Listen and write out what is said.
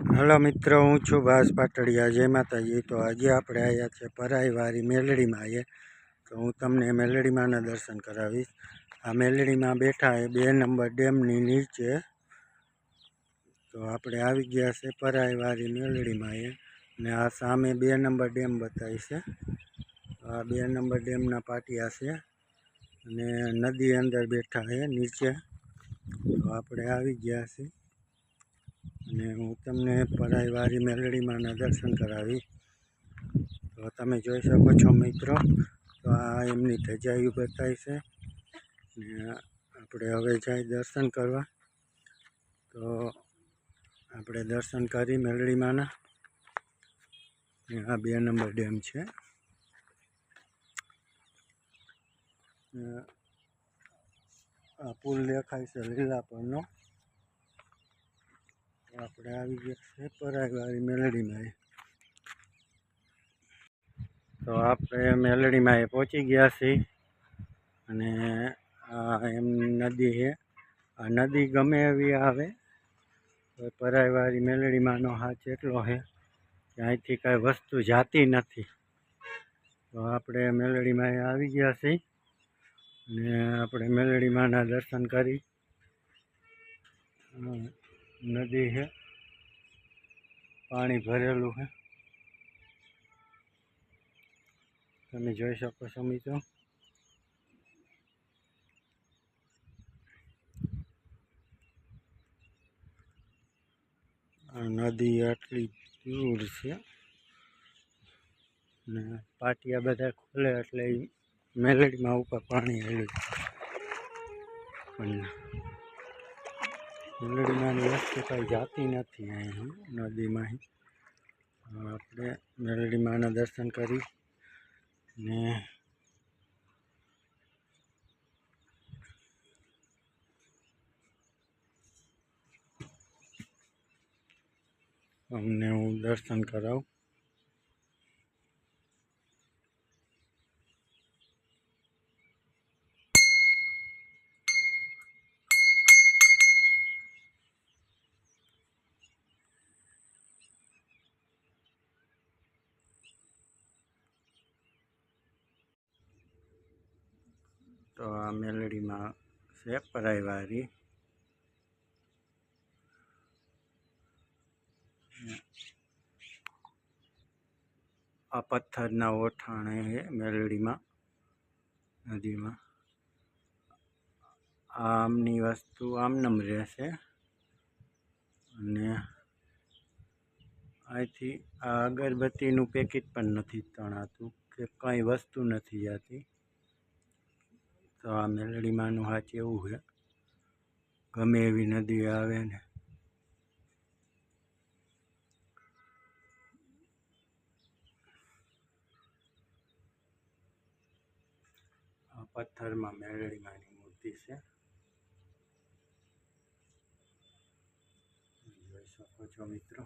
Hello મિત્રો, હું છું ભાસ પાટડિયા, જય માતાજી. તો આજે આપણે આવ્યા છે પરાઈવારી મેલડીમાં આવીએ તો હું તમને મેલડીમાંના દર્શન કરાવીશ. આ મેલડીમાં બેઠા એ બે નંબર ડેમની નીચે. તો આપણે આવી ગયા છે પરાઈવારી મેલડીમાં એ ને આ સામે બે નંબર ડેમ બતાવી છે. આ બે નંબર ડેમના પાટિયા છે. અને નદી અંદર બેઠા છે નીચે. તો આપણે આવી ગયા છીએ. અને હું તમને પરાઈવારી મેલડીમાંના દર્શન કરાવી. તો તમે જોઈ શકો છો મિત્રો, તો આ એમની ધજાયું બતાવી છે. ને આપણે હવે જાય દર્શન કરવા. તો આપણે દર્શન કરી મેલડીમાંના ને. આ બે નંબર ડેમ છે. આ પુલ દેખાય છે લીલા પરનો. આપણે આવી ગયા છે પરાગવાળી મેલડીમાં. તો આપણે મેલડીમાં એ પહોંચી ગયા છીએ. અને આ એમ નદી છે. આ નદી ગમે એવી આવે, તો પરાયવાળી મેલડીમાંનો હાથ એટલો છે અહીંથી કાંઈ વસ્તુ જાતી નથી. તો આપણે મેલડીમાં આવી ગયા છીએ. અને આપણે મેલડીમાંના દર્શન કરી. અમ નદી છે પાણી ભરેલું છે તમે જોઈ શકો છો મિત્રો આ નદી આટલી દૂર છે ને પાટિયા બધા ખોલે એટલે ઈ મેલડીમાં ઉપર પાણી હેલું પણ મેલડીમાંની વસ્તુ કાંઈ જાતી નથી અહીં નદીમાં આપણે મેલડીમાંના દર્શન કરી ને અમને હું દર્શન કરાવું. તો આ મેલડીમાં છે પરાઈવારી આ પથ્થરના ઓઠાણે છે મેલડીમાં, નદીમાં. આમની વસ્તુ આમનમ રહેશે. અને અહીંથી આ અગરબત્તીનું પેકેટ પણ નથી તણાતું, કે કંઈ વસ્તુ નથી જાતી તો આ મેલડીમાંનું હાચ એવું છે. ગમે એવી નદી આવે ને. પથ્થરમાં મેળડીમાંની મૂર્તિ છે. જોઈ શકો છો મિત્રો.